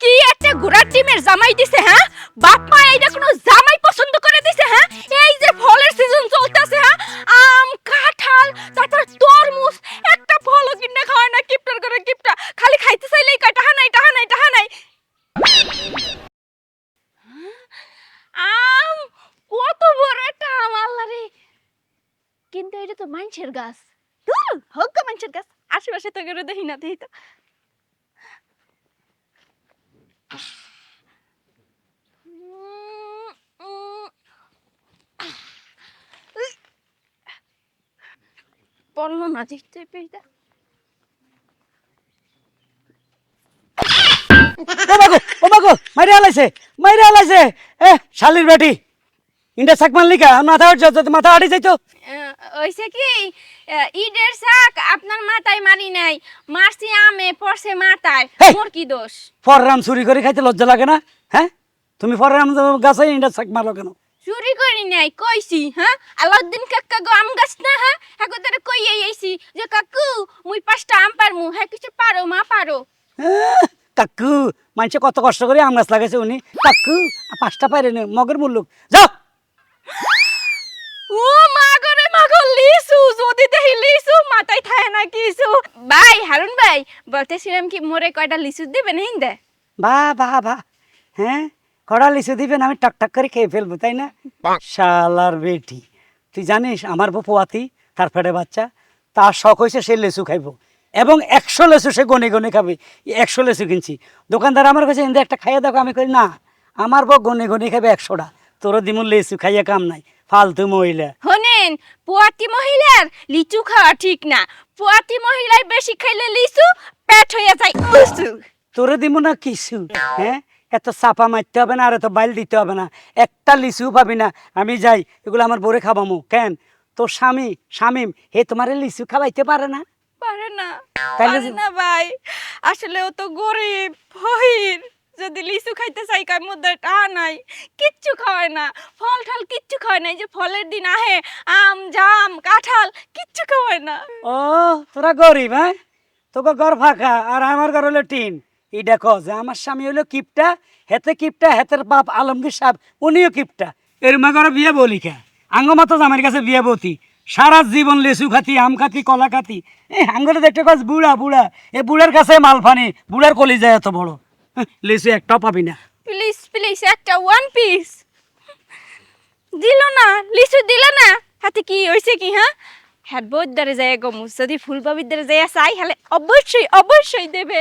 কি একটা ঘোড়ার টিমের জামাই দিছে হ্যাঁ? বাপ মা এইটা কোনো কিন্তু এটা তো মানুষের গাছ। ধুর, হোক মানুষের গাছ। আশেপাশে তো করে দেখি না দেখি তো। পড়ল না দেখতে পেয়ে ও ও মাইরে আলাইছে মাইরে আলাইছে। এ শালির বেটি। ইন্ডা সাক মারলি কা? মাথা উঠছে যদি মাথা আড়ি যাইতো। ওইসে কি? ঈদের শাক আপনার মাথায় মারি নাই। মারছি আমে পড়ছে মাথায়! মোর কি দোষ? ফররাম চুরি করে খাইতে লজ্জা লাগে না? হ্যাঁ? তুমি ফররাম গাছে ইন্ডা সাক মারলো কেন? চুরি করি নাই কইছি হ্যাঁ? আলাউদ্দিন কাকা গো আম গাছ না হ্যাঁ? হ্যাঁ তারা কই আইছি যে কাকু মুই পাঁচটা আম পারমু। হ্যাঁ কিছু পারো মা পারো। কাকু মানুষে কত কষ্ট করে আম গাছ লাগাইছে উনি। কাকু পাঁচটা পাইরে নে মগের মুল্লুক। যাও ও মা গরে মা গো লিসু লিসু মাথায় থাকে না কিছু। ভাই হারুন ভাই বলতেছিলাম কি মোরে কয়টা লিসু দিবেন হিন্দে বা বা বা হ্যাঁ? কড়া লিচু দিবেন আমি টক টক করে খেয়ে ফেলব তাই না? শালার বেটি তুই জানিস আমার তার পেটে বাচ্চা তার শখ হয়েছে সে লেচু খাইব। এবং একশো লেচু সে গনে গনে খাবে একশো লেচু কিনছি। দোকানদার আমার কাছে এনে একটা খাইয়ে দেখো। আমি কই না আমার বউ গনে গনে খাবে একশোটা। তোরও দিমুন লেচু খাইয়া কাম নাই ফালতু মহিলা। হনেন পুয়াতি মহিলার লিচু খাওয়া ঠিক না। পুয়াতি মহিলার বেশি খাইলে লিচু পেট হয়ে যায়। উসু তোরে দিব না কিছু হ্যাঁ এত চাপা মারতে হবে না আর এত বাইল দিতে হবে না। একটা লিচু পাবি না আমি যাই এগুলো আমার বরে খাবামু কেন? তোর স্বামী স্বামী হে তোমার লিচু খাওয়াইতে পারে না? পারে না পারে না ভাই। আসলে ও তো গরিব ফহির যদি লিচু খাইতে চাই কার মধ্যে নাই, কিচ্ছু খাওয়ায় না। ফল ঠাল কিচ্ছু খাওয়ায় না, এই যে ফলের দিন আহে, আম, জাম, কাঁঠাল, কিচ্ছু খাওয়ায় না। ও, তোরা গরিব হ্যাঁ? তোকে ঘর ফাঁকা, আর আমার ঘর হলো টিন। এই দেখো যে, আমার স্বামী হলো কিপটা, হেতে কিপটা, হেতের বাপ আলমগীর সাহেব, উনিও কিপটা। এর মা ঘরে বিয়ে বলি কে? আঙ্গমাতো আমার কাছে বিয়ে বতি। সারা জীবন লেচু খাতি, আম খাতি, কলা খাতি। এই আঙ্গরে দেখতে কাজ বুড়া বুড়া। এ বুড়ার কাছে মাল ফানি, বুড়ার কলি যায় এত বড়। লেচু একটাও পাবি না। প্লিজ প্লিজ একটা ওয়ান পিস দিল না, লিচু দিল না। হাতে কি হয়েছে কি হ্যাঁ? হ্যাঁ বৌদ্ধারে যায় গমু যদি ফুলবাবিদ্দারে যায় চাই হলে অবশ্যই অবশ্যই দেবে।